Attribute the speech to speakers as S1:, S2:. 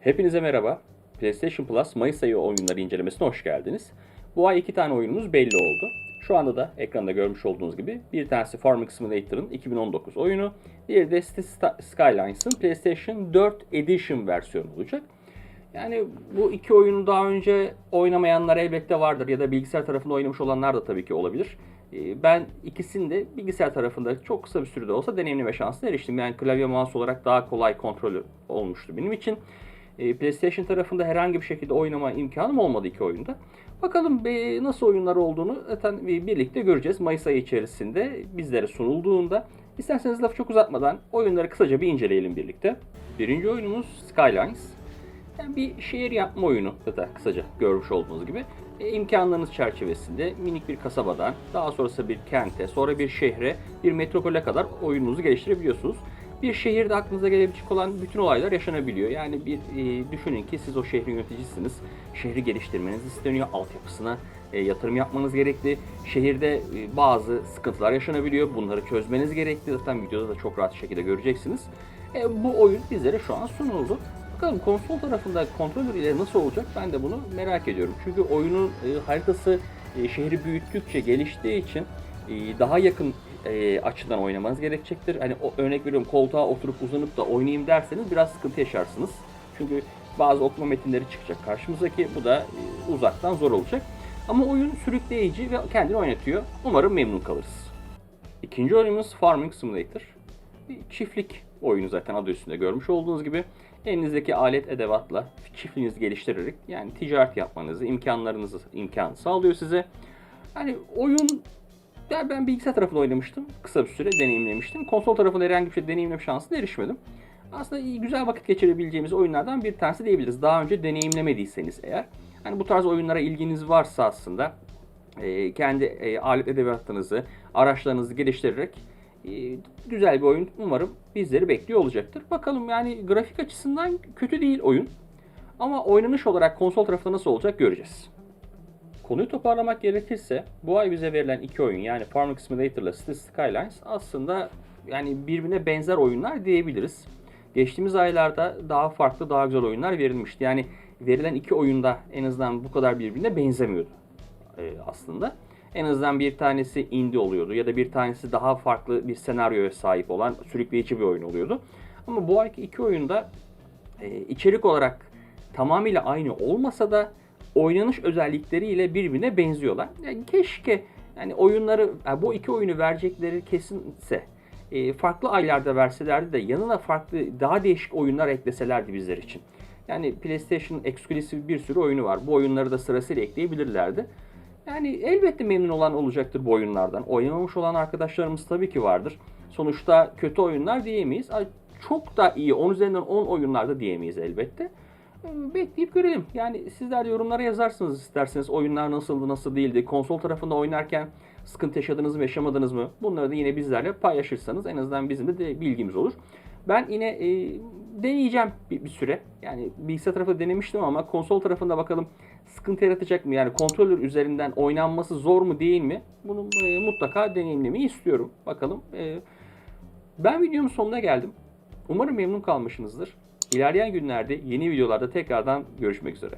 S1: Hepinize merhaba. PlayStation Plus Mayıs ayı oyunları incelemesine hoş geldiniz. Bu ay iki tane oyunumuz belli oldu. Şu anda da ekranda görmüş olduğunuz gibi bir tanesi Farming Simulator'ın 2019 oyunu, diğeri de Cities Skylines'ın PlayStation 4 Edition versiyonu olacak. Yani bu iki oyunu daha önce oynamayanlar elbette vardır ya da bilgisayar tarafında oynamış olanlar da tabii ki olabilir. Ee, Ben ikisini de bilgisayar tarafında çok kısa bir sürede olsa deneyimleme şansına eriştim. Yani klavye mouse olarak daha kolay kontrolü olmuştu benim için. Ee, PlayStation tarafında herhangi bir şekilde oynama imkanım olmadı iki oyunda. Bakalım e, nasıl oyunlar olduğunu zaten e, birlikte göreceğiz. Mayıs ayı içerisinde bizlere sunulduğunda. İsterseniz lafı çok uzatmadan oyunları kısaca bir inceleyelim birlikte. Birinci oyunumuz Skylines. Yani bir şehir yapma oyunu zaten kısaca görmüş olduğunuz gibi. E, imkanlarınız çerçevesinde minik bir kasabadan, daha sonrasında bir kente, sonra bir şehre, bir metropole kadar oyununuzu geliştirebiliyorsunuz. Bir şehirde aklınıza gelebilecek olan bütün olaylar yaşanabiliyor. Yani bir e, düşünün ki siz o şehrin yöneticisiniz. Şehri geliştirmeniz isteniyor, altyapısına e, yatırım yapmanız gerekli. Şehirde e, bazı sıkıntılar yaşanabiliyor. Bunları çözmeniz gerekli. Zaten videoda da çok rahat şekilde göreceksiniz. E, bu oyun bizlere şu an sunuldu. Bakalım konsol tarafında kontrolör ile nasıl olacak ben de bunu merak ediyorum. Çünkü oyunun e, haritası e, şehri büyüttükçe geliştiği için daha yakın e, açıdan oynamanız gerekecektir. Hani o, örnek veriyorum koltuğa oturup uzanıp da oynayayım derseniz biraz sıkıntı yaşarsınız. Çünkü bazı okuma metinleri çıkacak karşımızdaki bu da e, uzaktan zor olacak. Ama oyun sürükleyici ve kendini oynatıyor. Umarım memnun kalırız. İkinci oyunumuz Farming Simulator. Bir çiftlik oyunu zaten adı üstünde görmüş olduğunuz gibi. Elinizdeki alet edevatla çiftliğinizi geliştirerek yani ticaret yapmanızı, imkanlarınızı imkan sağlıyor size. Yani oyun ya ben bilgisayar tarafında oynamıştım. Kısa bir süre deneyimlemiştim. Konsol tarafında herhangi bir şey deneyimleme şansına erişmedim. Aslında iyi, güzel vakit geçirebileceğimiz oyunlardan bir tanesi diyebiliriz. Daha önce deneyimlemediyseniz eğer. Hani bu tarz oyunlara ilginiz varsa aslında e, kendi e, alet edevatınızı, araçlarınızı geliştirerek e, güzel bir oyun umarım bizleri bekliyor olacaktır. Bakalım yani grafik açısından kötü değil oyun. Ama oynanış olarak konsol tarafında nasıl olacak göreceğiz. Konuyu toparlamak gerekirse bu ay bize verilen iki oyun yani Farming Simulator ile Cities Skylines aslında yani birbirine benzer oyunlar diyebiliriz. Geçtiğimiz aylarda daha farklı, daha güzel oyunlar verilmişti. Yani verilen iki oyunda en azından bu kadar birbirine benzemiyordu e, aslında. En azından bir tanesi indie oluyordu ya da bir tanesi daha farklı bir senaryoya sahip olan sürükleyici bir oyun oluyordu. Ama bu ayki iki oyunda e, içerik olarak tamamıyla aynı olmasa da oynanış özellikleriyle birbirine benziyorlar. Yani keşke yani oyunları yani bu iki oyunu verecekleri kesinse e, farklı aylarda verselerdi de yanına farklı daha değişik oyunlar ekleselerdi bizler için. Yani PlayStation eksklusif bir sürü oyunu var. Bu oyunları da sırasıyla ekleyebilirlerdi. Yani elbette memnun olan olacaktır bu oyunlardan. Oynamamış olan arkadaşlarımız tabii ki vardır. Sonuçta kötü oyunlar diyemeyiz. Çok da iyi 10 üzerinden 10 oyunlarda diyemeyiz elbette. Ee, Bekleyip görelim. Yani sizler yorumlara yazarsınız isterseniz oyunlar nasıldı, nasıl değildi. Konsol tarafında oynarken sıkıntı yaşadınız mı, yaşamadınız mı? Bunları da yine bizlerle paylaşırsanız en azından bizim de, bilgimiz olur. Ben yine e, deneyeceğim bir, bir süre. Yani bilgisayar tarafında denemiştim ama konsol tarafında bakalım sıkıntı yaratacak mı? Yani kontrolör üzerinden oynanması zor mu değil mi? Bunu e, mutlaka deneyimlemeyi istiyorum. Bakalım. E, ben videomun sonuna geldim. Umarım memnun kalmışsınızdır. İlerleyen günlerde yeni videolarda tekrardan görüşmek üzere.